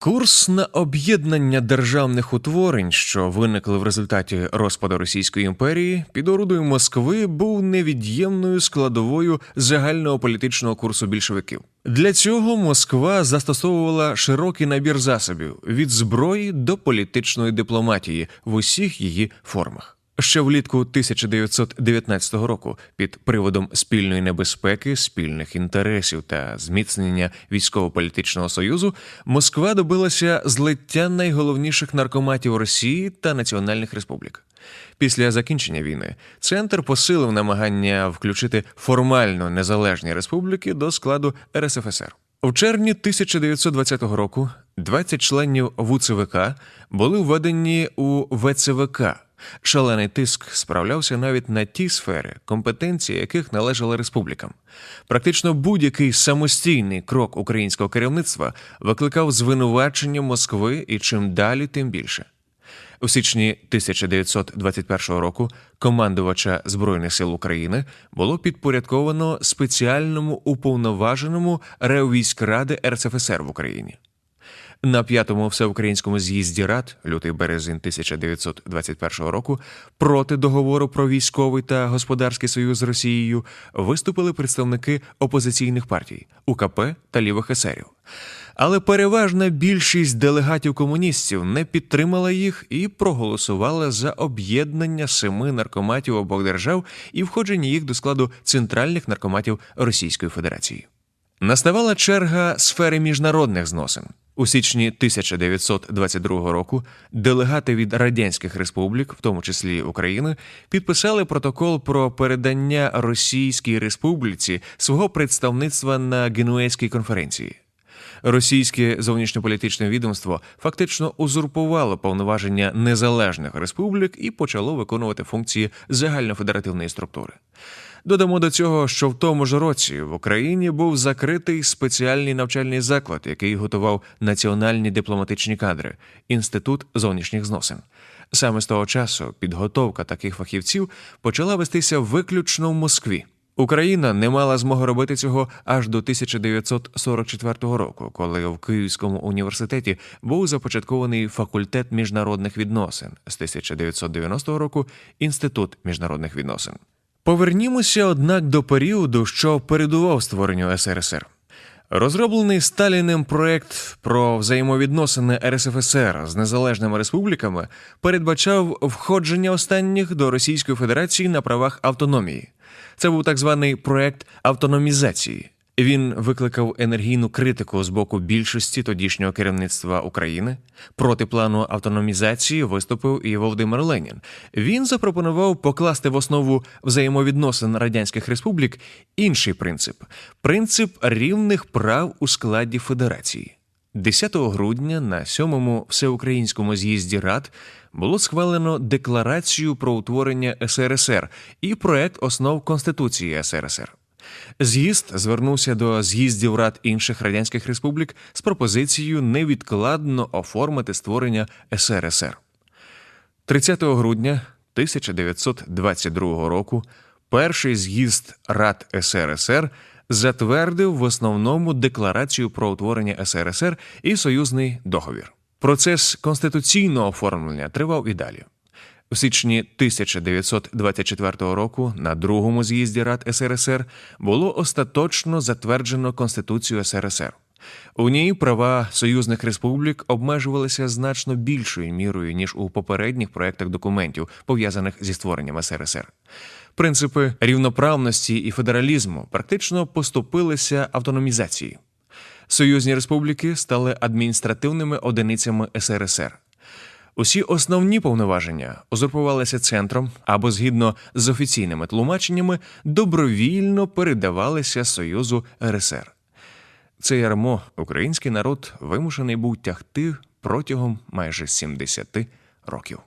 Курс на об'єднання державних утворень, що виникли в результаті розпаду Російської імперії, під орудою Москви був невід'ємною складовою загального політичного курсу більшовиків. Для цього Москва застосовувала широкий набір засобів від зброї до політичної дипломатії в усіх її формах. Ще влітку 1919 року під приводом спільної небезпеки, спільних інтересів та зміцнення військово-політичного союзу Москва добилася злиття найголовніших наркоматів Росії та національних республік. Після закінчення війни центр посилив намагання включити формально незалежні республіки до складу РСФСР. У червні 1920 року 20 членів ВУЦВК були введені у ВЦВК. Шалений тиск справлявся навіть на ті сфери, компетенції яких належали республікам. Практично будь-який самостійний крок українського керівництва викликав звинувачення Москви і чим далі, тим більше. У січні 1921 року командувача Збройних сил України було підпорядковано спеціальному уповноваженому Реввійськради РСФСР в Україні. На п'ятому всеукраїнському з'їзді рад, лютий березень 1921 року, проти договору про військовий та господарський союз з Росією виступили представники опозиційних партій УКП та лівих есерів. Але переважна більшість делегатів комуністів не підтримала їх і проголосувала за об'єднання семи наркоматів обох держав і входження їх до складу центральних наркоматів Російської Федерації. Наставала черга сфери міжнародних зносин. У січні 1922 року делегати від радянських республік, в тому числі України, підписали протокол про передання Російській республіці свого представництва на Генуезькій конференції. Російське зовнішньополітичне відомство фактично узурпувало повноваження незалежних республік і почало виконувати функції загальнофедеративної структури. Додамо до цього, що в тому ж році в Україні був закритий спеціальний навчальний заклад, який готував національні дипломатичні кадри інститут зовнішніх зносин. Саме з того часу підготовка таких фахівців почала вестися виключно в Москві. Україна не мала змоги робити цього аж до 1944 року, коли в Київському університеті був започаткований факультет міжнародних відносин з 1990 року інститут міжнародних відносин. Повернімося, однак, до періоду, що передував створенню СРСР. Розроблений Сталіним проект про взаємовідносини РСФСР з незалежними республіками передбачав входження останніх до Російської Федерації на правах автономії. Це був так званий проект автономізації. Він викликав енергійну критику з боку більшості тодішнього керівництва України. Проти плану автономізації виступив і Володимир Ленін. Він запропонував покласти в основу взаємовідносин радянських республік інший принцип принцип рівних прав у складі федерації. 10 грудня на сьомому всеукраїнському з'їзді рад було схвалено декларацію про утворення СРСР і проект основ Конституції СРСР. З'їзд звернувся до з'їздів рад інших радянських республік з пропозицією невідкладно оформити створення СРСР. 30 грудня 1922 року перший з'їзд Рад СРСР затвердив в основному декларацію про утворення СРСР і союзний договір. Процес конституційного оформлення тривав і далі. У січні 1924 року на другому з'їзді Рад СРСР було остаточно затверджено Конституцію СРСР. У ній права союзних республік обмежувалися значно більшою мірою ніж у попередніх проектах документів, пов'язаних зі створенням СРСР. Принципи рівноправності і федералізму практично поступилися автономізації. Союзні республіки стали адміністративними одиницями СРСР. Усі основні повноваження узурпувалися центром або, згідно з офіційними тлумаченнями, добровільно передавалися Союзу РСР. Це ярмо український народ вимушений був тягти протягом майже 70 років.